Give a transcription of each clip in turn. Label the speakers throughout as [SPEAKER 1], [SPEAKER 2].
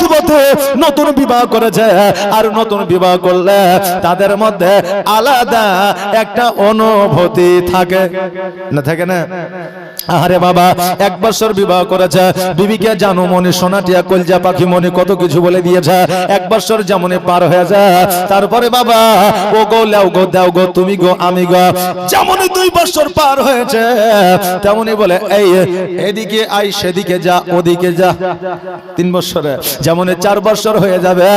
[SPEAKER 1] যুবতী নতুন বিবাহ করেছে। আর নতুন বিবাহ করলে তাদের মধ্যে আলাদা একটা অনুভূতি থাকে। না থাকে না? আরে বাবা, এক বছর বিবাহ করেছে। বিবিকে জানো মনে, সোনাটিয়া, কলজা পাখি মনে কত কিছু বলে দিয়েছে। এক বছর যেমন পার হয়ে যায়, তারপরে বাবা ও গো লেও গো, দেও গো, তুমি গো, আমি গো যেমন দুই বছর পার হয়েছে, তেমনই বলে, এই, এদিকে আই সেদিকে যা, ওদিকে যা। তিন বছরে যেমন চার বছর হয়ে যাবে,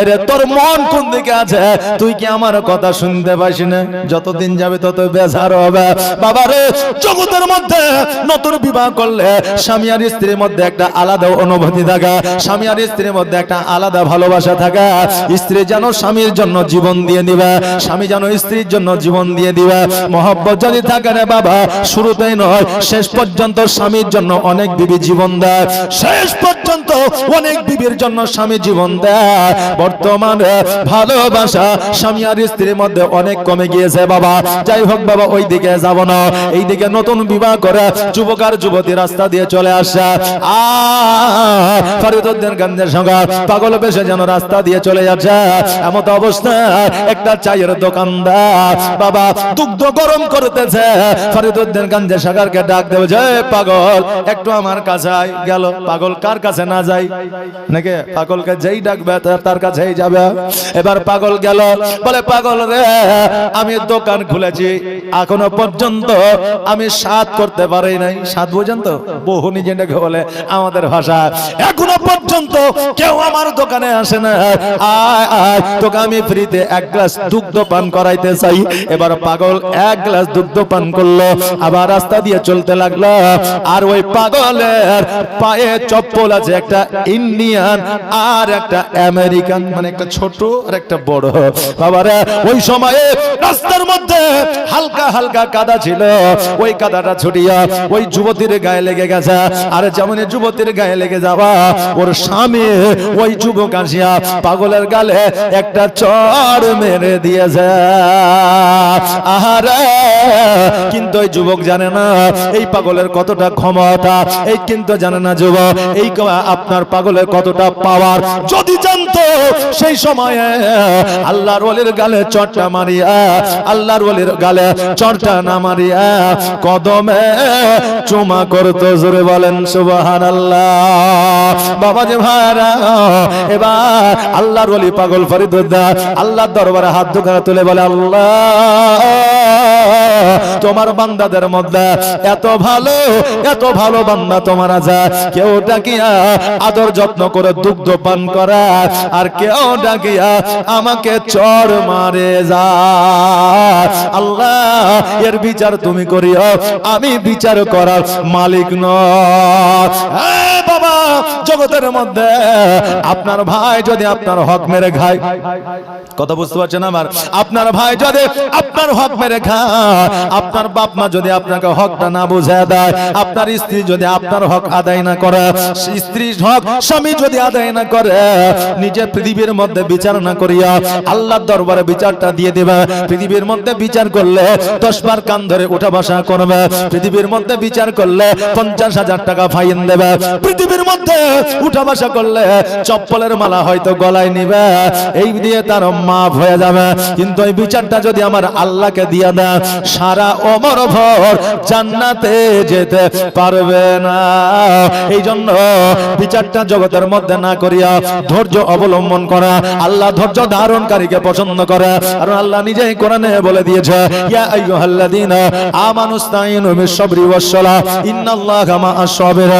[SPEAKER 1] এরে তোর মন কোন দিকে আছে? তুই কি আমার কথা শুনতে পাস না? যতদিন যাবে তত বেজার হবে। বাবা রে, জগতের মধ্যে নতুন বিবাহ করলে স্বামী আর স্ত্রীর মধ্যে একটা আলাদা অনুভূতি থাকে। স্বামী আর স্ত্রীর মধ্যে একটা আলাদা ভালোবাসা থাকে। স্ত্রী যেন স্বামীর জন্য জীবন দিয়ে দিবে, স্বামী যেন স্ত্রীর জন্য জীবন দিয়ে দিবে। মহব্বত যদি থাকে রে বাবা, শুরুতেই নয়, শেষ পর্যন্ত স্বামীর জন্য অনেক বিবি জীবন দেয়। শেষ পর্যন্ত অনেক বিবির জন্য স্বামী জীবন দেয়। বর্তমানে ভালোবাসা স্বামী আর স্ত্রীর মধ্যে অনেক কমে গিয়েছে, বাবা। যাই হোক, বাবা ওই দিকে যাব না। এই দিকে নতুন বিবাহ করে যুবক আর যুবতী রাস্তা দিয়ে চলে আসা। ফরিদুদ্দিন গঞ্জের সঙ্গে পাগল বেশে যেন রাস্তা দিয়ে চলে যাচ্ছে। এমত অবস্থা একটা চায়ের দোকানদার বাবা, দুগ্ধ গরম করতেছে। ফরিদুদ্দিন গঞ্জের সাগরকে ডাক দেবে, যে পাগল, একটু আমার কাছে গেল পাগল, কার কাছে না যাই? নাকি পাগলকে যেই ডাকবে, তার- কাছেই যাবে। এবার পাগল গেল। বলে, পাগল রে, আমি দোকান খুলেছি। এখনও পর্যন্ত আমি সাত করতে পারি নাই। সাত বুঝেন তো? বহু নিজেটাকে বলে, আমাদের ভাষা, এখনও পর্যন্ত কেউ আমার দোকানে আসে না। তোকে আমি ফ্রিতে এক গ্লাস দুগ্ধ পান করাইতে চাই। এবার পাগল এক গ্লাস দুগ্ধ পান করল। আবার রাস্তা দিয়ে চলতে লাগল। আর ওই পাগলের পায়ে চপ্পল আছে, একটা আর একটা আমেরিকান মানে একটা ছোট আর একটা বড়। ওই সময়ে রাস্তার মধ্যে হালকা হালকা কাদা ছিল। ওই কাদাটা ওই যুবতীর গায়ে লেগে গেছে। আর যেমন যুবতীর গায়ে লেগে যাওয়া, ওর স্বামী ওই যুবক আসিয়া পাগলের গালে একটা চড় মেরে দিয়েছে। আহারে, কিন্তু ওই যুবক জানে না, এই পাগলের কতটা ক্ষমতা, এই কিন্তু জানে না যুবক, এই আপনার পাগলের কতটা পাওয়ার যদি জানতো, সেই সময়ে আল্লাহর ওলির গালে চটটা মারিয়া, আল্লাহর ওলির গালে চটটা না মারিয়া কদমে চুমা করতো, জোরে বলেন সুবাহান আল্লাহ বাবা যে ভাইরা, এবার আল্লাহর ওলি পাগল ফরিদুদ্দা, আল্লাহর দরবারে হাত দুখানা তুলে বলে, আল্লাহ। তোমার বান্দাদের মধ্যে এত ভালো এত ভালো বান্দা তোমার আছে। কেউ ডাকিয়া আদর যত্ন করে দুগ্ধ পান করা, আর কেউ ডাকিয়া আমাকে চর মারে যা। আল্লাহ, এর বিচার তুমি করিও, আমি বিচার করার মালিক নয়। বাবা, জগতের মধ্যে আপনার ভাই যদি আপনার হক মেরে খায়, কথা বুঝতে পারছেন আমার? আপনার ভাই যদি আপনার হক মেরে খায় আপনার বাপ মা যদি আপনাকে হকটা না বুঝে দেয়, আপনার স্ত্রী যদি আপনার হক আদায় না করে, স্ত্রীর হক স্বামী যদি আদায় না করে নিজে পৃথিবীর মধ্যে বিচার না করিয়া আল্লাহর দরবারে বিচারটা দিয়ে দেবে। পৃথিবীর মধ্যে বিচার করলে দশ বার কান ধরে উঠা বসা করবে। পৃথিবীর মধ্যে বিচার করলে পঞ্চাশ হাজার টাকা ফাইন দেবে। পৃথিবীর মধ্যে উঠা বসা করলে চপ্পলের মালা হয়তো গলায় নিবে। এই দিয়ে তার মাফ হয়ে যাবে। কিন্তু এই বিচারটা যদি আমার আল্লাহকে দিয়ে দেয়, সারা অমর ভর জান্নাতে যেতে পারবে না। এই জন্য বিচারটা জগতের মধ্যে না করিয়া ধৈর্য অবলম্বন করা, আল্লাহ ধৈর্য ধারণকারীকে পছন্দ করে। কারণ আল্লাহ নিজেই কোরআনে বলে দিয়েছে, ইয়া আইয়ুহাল্লাযীনা আমানুস্তাইনু বিস-সাবরি ওয়াস-সালাহ ইন্নাল্লাহা মা'আস সাবির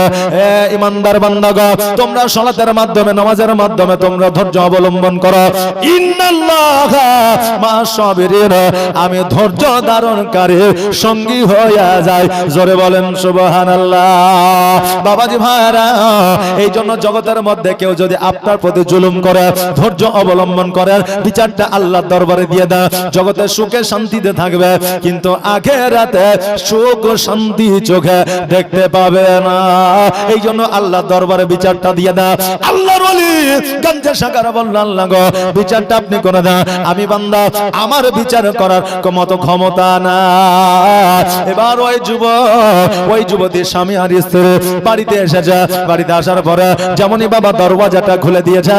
[SPEAKER 1] এ ইমানদার বান্দাগণ, তোমরা সালাতের মাধ্যমে, নামাজের মাধ্যমে তোমরা ধৈর্য অবলম্বন করো। ইন্নাল্লাহা মা'আস সাবিরিন আমি ধৈর্য ধারণকারী সঙ্গী হইয়া যায়। জোরে বলেন, সুবহানাল্লাহ। বাবাজি ভাইরা এই জন্য জগতের মধ্যে কেউ যদি আপনার প্রতি জুলুম করে, ধৈর্য অবলম্বন করে বিচারটা আল্লাহর দরবারে দিয়ে দেয়, জগতে সুখে শান্তিতে থাকবে, কিন্তু আখেরাতে সুখ ও শান্তি চোখে দেখতে পাবে না। এই জন্য আল্লাহ দরবারে বিচারটা দিয়ে দেয়। আল্লাহর ওলি গঞ্জে সাকারা বলল, আল্লাহ গো, বিচারটা আপনি করে দেন। আমি বান্দা, আমার বিচার করার মতো ক্ষমতা না এবার ওই যুবক, ওই যুবতীর স্বামী আর স্ত্রী বাড়িতে এসেছে। বাড়িতে আসার পরে যেমনই বাবা দরওয়াজাটা খুলে দিয়েছে,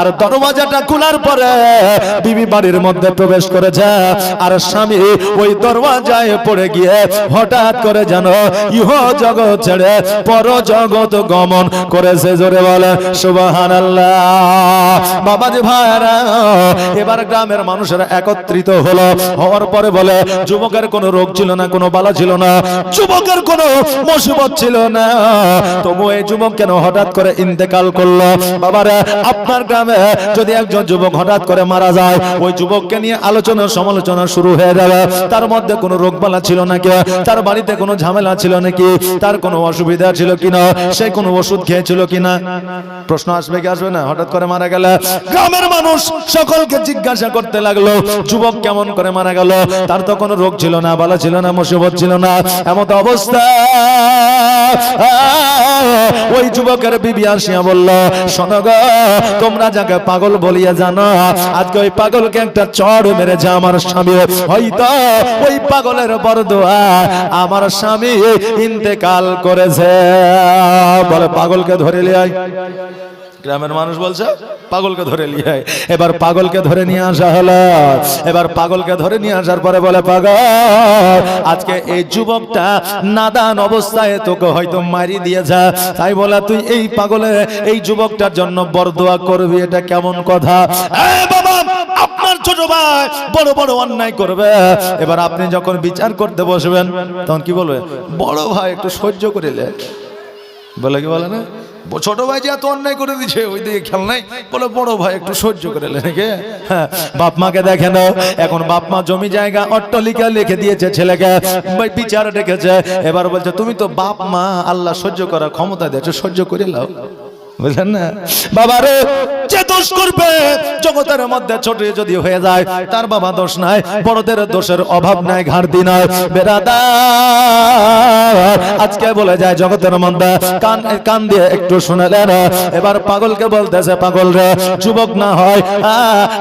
[SPEAKER 1] আর দরওয়াজাটা খোলার পরে বিবি বাড়ির মধ্যে প্রবেশ করেছে। আর স্বামী ওই দরওয়াজায় পড়ে গিয়ে হঠাৎ করে যেন ইহ জগৎ ছেড়ে পর জগৎ গমন করেছে জোরে বলে সুবাহান বাবাজি ভাইরা এবার গ্রামের মানুষেরা একত্রিত হলো, হওয়ার পরে বলে, যুবকের কোনো রোগ ছিল না, কোনো বালা ছিল না। যুবকের কোনো মুসিবত ছিল না। তবু এই যুবক কেন হঠাৎ করে ইন্তেকাল করল? বাবারা, আপনার গ্রামে যদি একজন যুবক হঠাৎ করে মারা যায়, ওই যুবককে নিয়ে আলোচনা সমালোচনা শুরু হয়ে যাবে। তার মধ্যে কোনো রোগবালা ছিল নাকি? তার বাড়িতে কোনো ঝামেলা ছিল নাকি? তার কোনো অসুবিধা ছিল কিনা? সে কোনো ওষুধ খেয়েছিল কিনা? প্রশ্ন আসবে কি আসবে না? হঠাৎ করে মারা গেল গ্রামের মানুষ সকলকে জিজ্ঞাসা করতে লাগল, যুবক কেমন করে মারা গেল? তার তো কোনো রোগ ছিল না, বালা ছিল না, মুসিবত ছিল না, এমত অবস্থা। ওই যুবকের বিবি আসিয়া বলল, শোনো গো, তোমরা যাকে পাগল বলিয়া জানো, আজকে ওই পাগলকে একটা চড় মেরেছে আমার স্বামী। হয়তো ওই পাগলের বরদোয়া আমার স্বামী ইন্তেকাল করেছে। বলে পাগলকে ধরে লিয়াই গ্রামের মানুষ বলছে পাগলকে ধরে নিয়ে। এবার পাগলকে ধরে নিয়ে আসা হলো। এবার পাগলকে ধরে নিয়ে আসার পরে বলে পাগল আজকে এই যুবকটা নাদান অবস্থায় তোকে হয়তো মারি দিয়ে যা তাই বলে তুই এই পাগলে এই যুবকটার জন্য বরদোয়া করবি এটা কেমন কথা? বাবা আপনার ছোট ভাই বড় বড় অন্যায় করবে। এবার আপনি যখন বিচার করতে বসবেন তখন কি বলবে? বড় ভাই একটু সহ্য করিলে। বলে কি বলে না? ছোট ভাই যে এত অন্যায় করে দিছে ওই দিকে খেয়াল নাই? বলে, বড় ভাই, একটু সহ্য করে নাকি? বাপ মাকে দেখে নাও, এখন বাপ মা জমি জায়গা, অট্টলিকা লিখে দিয়েছে ছেলেকে বিচার ডেকেছে। এবার বলছে, তুমি তো বাপ মা, আল্লাহ সহ্য করার ক্ষমতা দিয়েছ, সহ্য করে লাও। বুঝলেন না? বাবারে, যে দোষ করবে, জগতের মধ্যে ছোট যদি হয়ে যায়, তার বাবা দোষ নাই, বড়দের দোষের অভাব নাই ঘাড়তি নাই। বেরাদার, আজকে বলে যায় জগতের মধ্যে, কান কান দিয়ে একটু শুনেলেন, এবার পাগলকে বলতেছে, পাগল রে, যুবক না হয়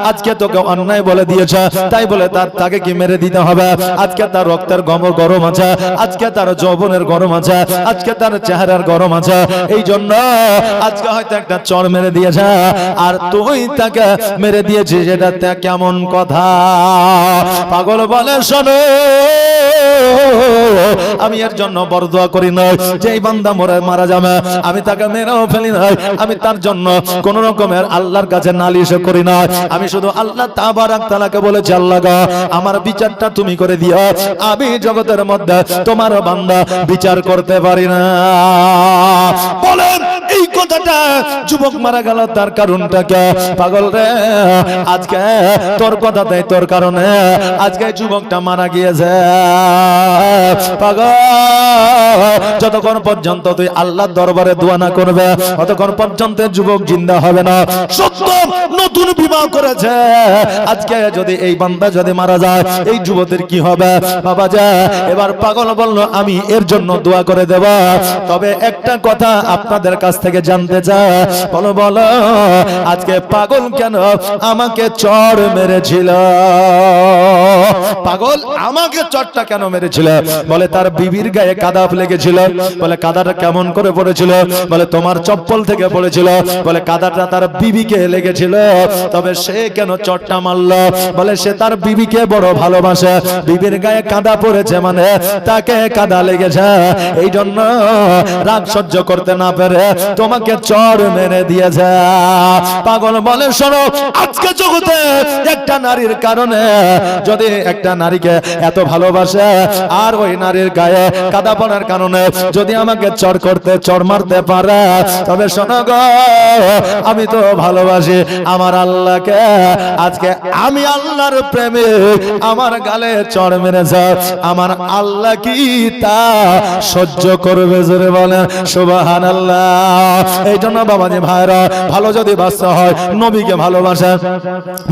[SPEAKER 1] আজকে তোকে অন্যায় বলে দিয়েছে, তাই বলে তার তাকে কি মেরে দিতে হবে? আজকে তার রক্তের গম গরম আছে, আজকে তার যৌবনের গরম আছে, আজকে তার চেহারার গরম আছে এই জন্য আজকে হয়তো একটা চর মেরে দিয়েছে, আর তুই তাকে মেরে দিয়েছিস, এটা কেমন কথা? পাগল বলে, শোনো, আমি এর জন্য বরদোয়া করি নয় যে এই বান্দা মরে মারা যাবে, আমি তাকে মেরেও ফেলি নয় আমি তার জন্য কোন রকমের আল্লাহর কাছে নালিশ করি না আমি শুধু আল্লাহ তাবারাক তাআলাকে বলেছি, আল্লাহ আমার বিচারটা তুমি করে দিও, আমি জগতের মধ্যে তোমার বান্দা বিচার করতে পারি না। বলেন কথাটা যুবক মারা গেল, তার কারণটা কে? পাগল রে, আজকে তোর কথাতে তোর কারণে আজকে যুবকটা মারা গিয়েছে। যতক্ষণ পর্যন্ত তুই আল্লাহর দরবারে দোয়া না করবে ততক্ষণ পর্যন্ত যুবক জিন্দা হবে না। সত্য, নতুন বিবাহ করেছে। আজকে যদি এই বান্দা যদি মারা যায়, এই যুবতীর কি হবে? বাবা যা, এবার পাগল বলল, আমি এর জন্য দোয়া করে দেব। তবে একটা কথা আপনাদের কাছ থেকে জানতে চাই বলো বলো আজকে পাগল কেন আমাকে চড় মেরেছিল? পাগল, আমাকে চটটা কেন মেরেছিল? বলে, তার বিবির গায়ে কাদা লেগেছিল। বলে, কাদাটা কেমন করে পড়েছিল? বলে, তোমার চপ্পল থেকে পড়েছিল। বলে, কাদাটা তার বিবিকে লেগেছিল। তবে সে কেন চটটা মারলো? বলে, সে তার বিবিকে বড় ভালোবাসে। বিবির গায়ে কাদা পড়েছে মানে তাকে কাদা লেগেছে। এই জন্য রাগ সহ্য করতে না পেরে তোমাকে চড় মেরে দিয়েছে। পাগল বলে, শোনো, আজকে জগতে একটা নারীর কারণে যদি একটা নারীকে এত ভালোবাসে আর ওই নারীর গায়ে কাদা পড়ার কারণে যদি আমাকে চর করতে, চর মারতে পারে, তবে শোনো গো, আমি তো ভালোবাসি আমার আল্লাহকে। আজকে আমি আল্লাহর প্রেমে আমার গালে চড় মেরেছে। আমার আল্লাহ কি তা সহ্য করবে জোরে বলে সুবাহান আল্লাহ এই জন্য বাবাজি ভাইরা, ভালো যদি বাঁচতে হয়, নবীকে ভালোবাসা।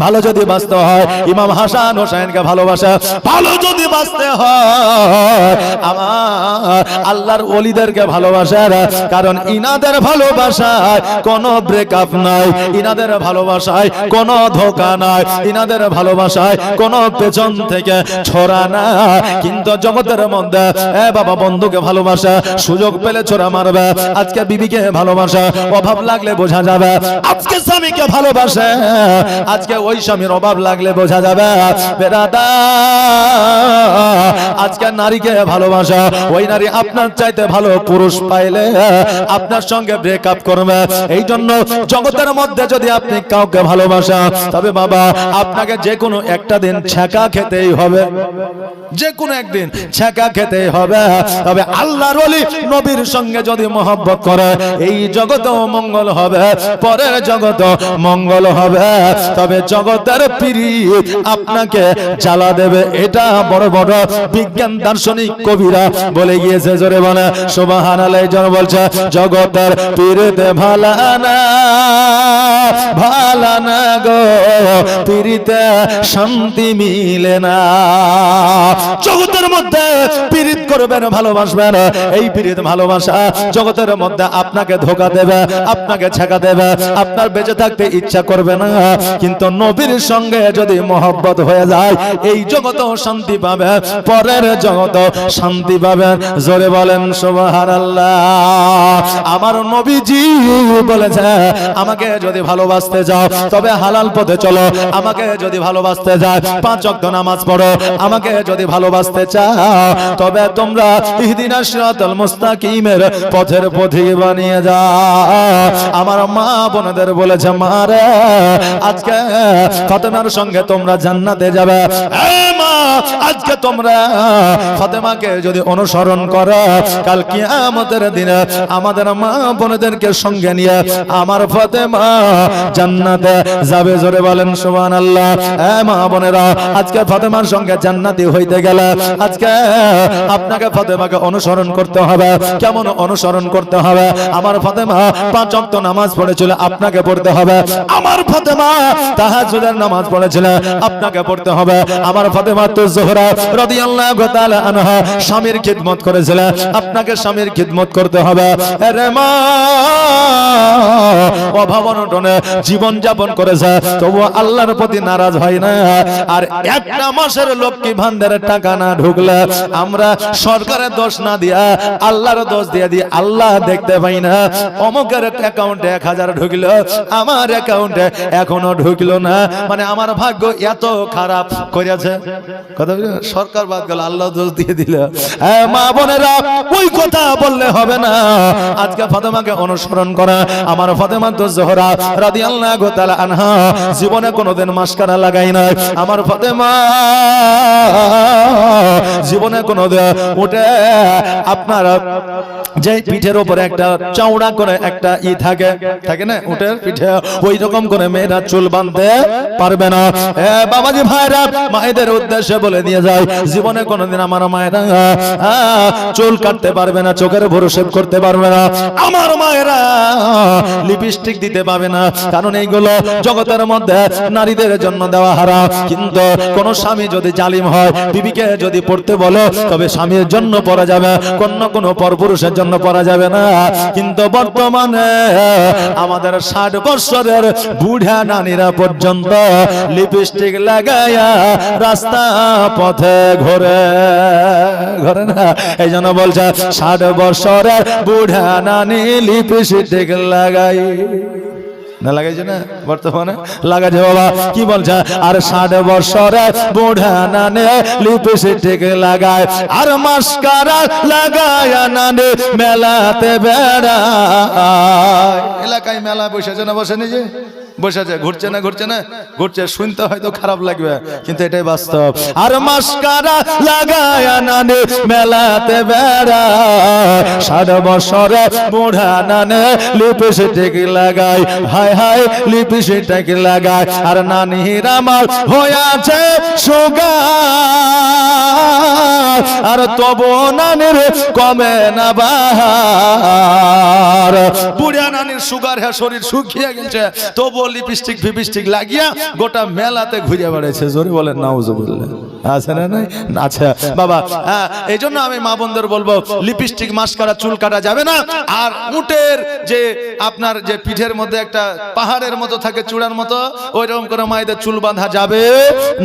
[SPEAKER 1] ভালো যদি বাঁচতে হয়, ইমাম হাসান হোসেনকে ভালোবাসা। ভালো যদি বাঁচতে হয়, আমার আল্লাহর ওলিদেরকে ভালোবাসার, কারণ ইনাদের ভালোবাসায় কোনো ব্রেকআপ নাই, ইনাদের ভালোবাসায় কোনো ধোকা নাই, ইনাদের ভালোবাসায় কোনো পেছন থেকে ছড়া না কিন্তু জগতের মধ্যে, এ বাবা বন্ধুকে ভালোবাসা, সুযোগ পেলে ছোড়া মারবে। আজকে বিবিকে ভালোবাসা, অভাব লাগলে বোঝা যাবে। আজকে স্বামীকে ভালোবাসে, আজকে ওই স্বামীর অভাব লাগলে বোঝা যাবে। বেরাদা আজকে নারীকে ভালোবাসা, ওই নারী আপনার চাইতে ভালো পুরুষ পাইলে আপনার সঙ্গে ব্রেকআপ করবে। এই জন্য জগতের মধ্যে যদি আপনি কাউকে ভালোবাসা, তবে বাবা, আপনাকে যে কোনো একটা দিন ছ্যাঁকা খেতেই হবে। যে কোনো একদিন ছ্যাঁকা খেতেই হবে। তবে আল্লাহর ওলি নবীর সঙ্গে যদি মহব্বত করে, এই জগতেও মঙ্গল হবে, পরের জগত মঙ্গল হবে। তবে জগতের পিরিত আপনাকে জ্বালা দেবে। এটা বড় বড় বিজ্ঞান দার্শনিক কবিরা বলে গিয়েছে, জোরে বলে। সুবাহান জন বলছে, জগতের পিরিতে ভালা না ভালা না গো, পিরিতে শান্তি মিলে না। জগতের মধ্যে পিরিত করবেন, ভালোবাসবেন, এই পিরিত ভালোবাসা জগতের মধ্যে আপনাকে ধোকা দেবে, আপনাকে ছেঁকা দেবে, আপনার বেঁচে থাকতে ইচ্ছা করবে না। কিন্তু নবীর সঙ্গে যদি মহব্বত হয়ে যায়, এই জগত শান্তি পাবে, পরের জগত শান্তি পাবেন জোরে বলেন, সুবহানাল্লাহ। আমার নবীজি বলেছে, আমাকে যদি ভালোবাসতে যাও, তবে হালাল পথে চলো। আমাকে যদি ভালোবাসতে যায় পাঁচ ওয়াক্ত নামাজ পড়ো। আমাকে যদি ভালোবাসতে চাও, তবে তোমরা ইহদিনাস সিরাতাল মুস্তাকিমের পথের পথিক বানিয়ে যাও। আমার মা বোনদের বলেছে, মা রে, আজকে ফাতেমার সঙ্গে তোমরা জান্নাতে যাবে। আজকে তোমরা ফাতেমাকে যদি অনুসরণ করো, কাল কিয়ামতের দিনে আমাদের মা বোনদেরকে সঙ্গে নিয়ে আমার ফাতেমা জান্নাতে যাবে। জোরে বলেন মা বোনেরা, আজকে ফাতেমার সঙ্গে জান্নাতি হইতে গেলে আজকে আপনাকে ফাতেমাকে অনুসরণ করতে হবে। কেমন অনুসরণ করতে হবে? আমার ফাতেমা পাঁচ ওয়াক্ত নামাজ পড়েছিল, আপনাকে পড়তে হবে। আমার ফাতেমা তাহাজ্জুদের নামাজ পড়েছিল, আপনাকে পড়তে হবে। আমার ফাতেমা তো জোহরা রাদিয়াল্লাহু তাআলা আনহা স্বামীর খিদমত করেছিল। আপনাকে স্বামীর খিদমত করতে হবে। আরে মা, অভাব অনটনে জীবন যাপন করেছে। তবু আল্লাহর প্রতি নারাজ হয় না। আর একটা মাসের লক্ষ্মী ভান্ডারের টাকা না ঢুকলে? আমরা সরকারের দোষ না দিয়া, আল্লাহর দোষ দিয়ে দিই আল্লাহ দেখতে পাই না। অমুকের অ্যাকাউন্টে এক হাজার ঢুকলো, আমার অ্যাকাউন্টে এখনও ঢুকলো না। মানে আমার ভাগ্য এত খারাপ করেছে। সরকার বাদ গেল, আল্লাহ দোষ দিয়ে দিল। মা বোনেরা, ওই কথা বললে হবে না। আজকে ফাতেমাকে অনুসরণ করা, আমার ফাতেমা তো জোহরা আনহা। জীবনে কোনোদিন মাস্কারা লাগাই নাই। আমার ফাতেমা, জীবনে কোনোদিন উঠে আপনার যে পিঠের উপরে একটা চওড়া করে একটা ই থাকে থাকে না? উটের পিঠে ওই রকম করে মেয়েরা চুল বাঁধতে পারবে না। বাবাজি ভাইরা, মায়েদের উদ্দেশ্যে বলে দিয়ে যায় জীবনে কোনোদিন আমার মায়েরা চুল কাটতে পারবে না, চোখের ভরসেপ করতে পারবে না, আমার মায়েরা লিপস্টিক দিতে পারবে না, কারণ এইগুলো জগতের মধ্যে নারীদের জন্য দেওয়া হারা কিন্তু কোন স্বামী যদি জালিম হয়, বিবিকে যদি পড়তে বলো, তবে স্বামীর জন্য পড়া যাবে কোন কোন পরপুরুষের জন্য পড়া যাবে না। কিন্তু বর্তমানে আমাদের ষাট বছরের বুড়া নারীরা পর্যন্ত লিপস্টিক লাগাইয়া রাস্তা পথে ঘোরে, ঘরে না? এই জন্য বলছে, ষাট বছরের বুড়া নানি লিপস্টিক লাগাই। না লাগাইছে না বর্তমানে? লাগাইছে বাবা, কি বলছে? আর ষাট বছরে বুড়া নানে লিপস্টিক লাগায়, আর মাস্কারা লাগায় নানে মেলাতে বেড়ায়। এলাকায় মেলা বসেছে না বসে নিজে বসে আছে, ঘুরছে না ঘুরছে না? ঘুরছে, শুনতে হয়তো খারাপ লাগবে, কিন্তু এটাই বাস্তব। আর মাস্কারা লাগায় নানে, মেলাতে বেড়া। ষাট বছরে বুড়া নানে, লিপস্টিক লাগায় হায় হায়, লিপস্টিক লাগায় আর নানির আমার হয়েছে সুগার। আর তবু নানির কমে না বাহার। বুড়া নানির সুগার হ্যাঁ শরীর শুকিয়ে গেছে। তবু লিপস্টিক ফিপস্টিক লাগিয়া গোটা মেলাতে ঘুরে বেড়াচ্ছে জোরে বলেন নাউজুবিল্লাহ আছে না নাই? আচ্ছা বাবা হ্যাঁ এই জন্য আমি মা বোনদের বলব, লিপস্টিক মাস করা, চুল কাটা যাবে না। আর উটের যে আপনার যে পিঠের মধ্যে একটা পাহাড়ের মতো থাকে চূড়ার মতো ওই রকম করে মায়েদের চুল বাঁধা যাবে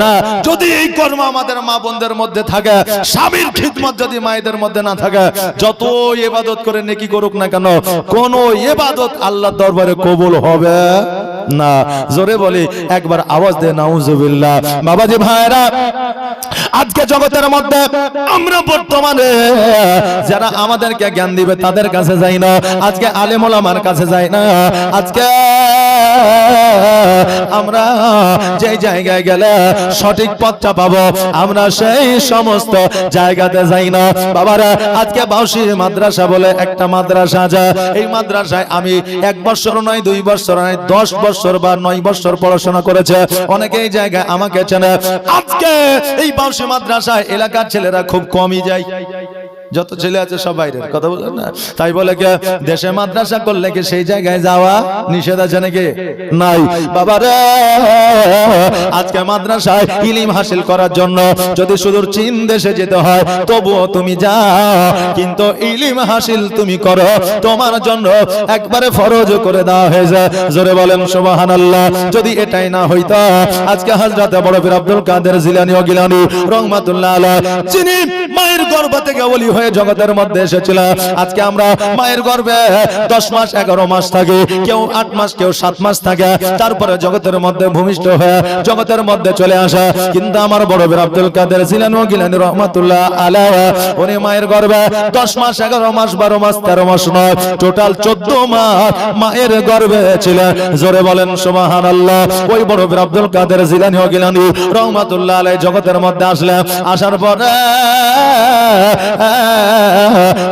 [SPEAKER 1] না। যদি এই কর্ম আমাদের মা বোনদের মধ্যে থাকে, স্বামীর খিদমত যদি মায়েদের মধ্যে না থাকে যত ইবাদত করে নেকি করুক না কেন, কোন ইবাদত আল্লাহর দরবারে কবুল হবে। না। জোরে বলি, একবার আওয়াজ দে, নাউজুবিল্লাহ। বাবাজি ভাইরা আজকে জগতের মধ্যে আমরা বর্তমানে যারা আমাদেরকে জ্ঞান দিবে তাদের কাছে যাই না। আজকে আলেমুল আমার কাছে যাই না। আজকে আমরা যে জায়গায় গেলে সঠিক পথটা পাবো, আমরা সেই সমস্ত জায়গাতে যাই না। বাবারা, আজকে বাউসি মাদ্রাসা বলে একটা মাদ্রাসা আছে। এই মাদ্রাসায় আমি এক বছর নয়, দুই বছর নয়, দশ বছর বা নয় বছর পড়াশোনা করেছে অনেকে এই জায়গায় আমাকে চেনে। আজকে এই বাউসি মাদ্রাসায় এলাকার ছেলেরা খুব কমই যায়। যত ছেলে আছে সব বাইরের কথা বলেন না? তাই বলে কে দেশে মাদ্রাসা করলে কি সেই জায়গায় যাওয়া নিষেধ আছে নাকি? নাই। বাবা রে আজকে মাদ্রাসায় ইলিম হাসিল করার জন্য যদি সুদূর চীন দেশে যেতে হয় তবুও তুমি যাও। কিন্তু ইলিম হাসিল তুমি করো। তোমার জন্য একবারে ফরজ করে দেওয়া হয়েছে। জোরে বলেন সুবহানাল্লাহ। যদি এটাই না হইতো আজকে হযরত বড় পীর আব্দুল কাদের জিলানী ও গিলানী রহমাতুল্লাহ আলাইহি যিনি গর্ভ থেকে ওলি হয়ে জগতের মধ্যে এসেছিল। আজকে আমরা মায়ের গর্ভে দশ মাস, এগারো মাস থাকে, কেউ আট মাস, কেউ সাত মাস থাকে। তারপরে জগতের মধ্যে ভূমিষ্ঠ হয়ে জগতের মধ্যে চলে আসা। কিন্তু আমার বড় বীর আব্দুল কাদের ছিলেন ও গিলানি রহমাতুল্লাহ উনি মায়ের গর্ভে দশ মাস, এগারো মাস, বারো মাস, তেরো মাস নয়, টোটাল চোদ্দ মাস মায়ের গর্ভে ছিলেন জোরে বলেন সুবাহান আল্লাহ ওই বড় বীর আব্দুল কাদের জিলানি ও গিলানি রহমাতুল্লাহ আলাই জগতের মধ্যে আসলেন। আসার পরে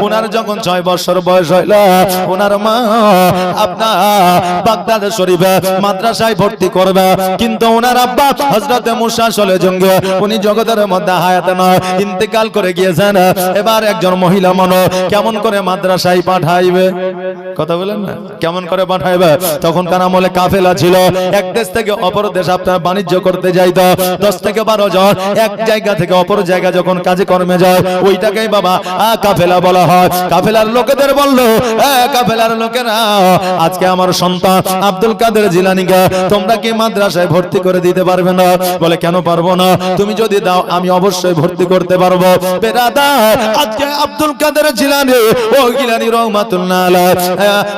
[SPEAKER 1] ওনার যখন ছয় বছর বয়স হইল ওনার মা আপনার বাগদাদ শরীফে মাদ্রাসায় ভর্তি করবে। কিন্তু ওনার আব্বা হজরত মুসা চলে জঙ্গে উনি জগতের মধ্যে হায়াত নয়, ইন্তেকাল করে গিয়েছেন। এবার একজন মহিলা মনো কেমন করে মাদ্রাসায় পাঠাইবে? কথা বলেন না? কেমন করে পাঠাইবে? তখন কার আমলে কাফেলা ছিল, এক দেশ থেকে অপর দেশ আপনার বাণিজ্য করতে যাইত। দশ থেকে বারো জন এক জায়গা থেকে অপর জায়গা যখন কাজে কর্মে যায় ওইটাকেই বাবা কাফেলা বলা হয়। কাফেলার লোকেদের বলল কাফেলার লোকেরা, আজকে আমার সন্তান আব্দুল কাদের জিলানিকে তোমরা কি মাদ্রাসায় ভর্তি করে দিতে পারবে না? বলে, কেন পারব না? তুমি যদি দাও, আমি অবশ্যই ভর্তি করতে পারব। বেরাদার আজকে আব্দুল কাদের জিলানি, ও গিলানি রহমাতুল্লাহ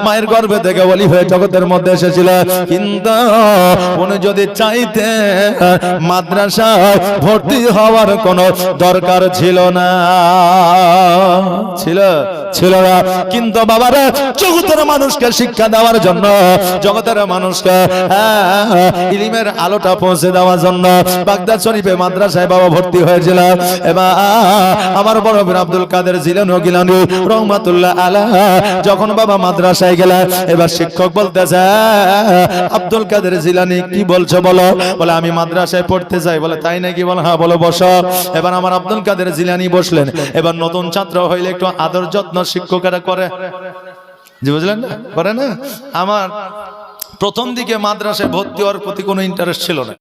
[SPEAKER 1] মায়ের গর্ভে থেকে বলি হয়ে জগতের মধ্যে এসেছিল। কিন্তু উনি যদি চাইতে মাদ্রাসায় ভর্তি হওয়ার কোনো দরকার ছিল না। ছিল ছিল না। কিন্তু বাবারা জগতের মানুষকে শিক্ষা দেওয়ার জন্য জগতের মানুষকে হ্যাঁ, ইলিমের আলোটা পৌঁছে দেওয়ার জন্য শরীফে মাদ্রাসায় বাবা ভর্তি হয়েছিল। এবার আমার বড় আব্দুল কাদের জিলান রহমাতুল্লাহ আলা যখন বাবা মাদ্রাসায় গেলেন এবার শিক্ষক বলতেছে আব্দুল কাদের জিলানি কি বলছো বলো? বলে আমি মাদ্রাসায় পড়তে চাই বলে তাই নাকি? বলে হ্যাঁ বলো বসো। এবার আমার আব্দুল কাদের জিলানি বসলেন এবার নতুন ছাত্র হইলে একটু আদর যত্ন শিক্ষকেরা করে। যে বুঝলেন? না করে না? আমার প্রথম দিকে মাদ্রাসে ভর্তি হওয়ার প্রতি কোনো ইন্টারেস্ট ছিল না।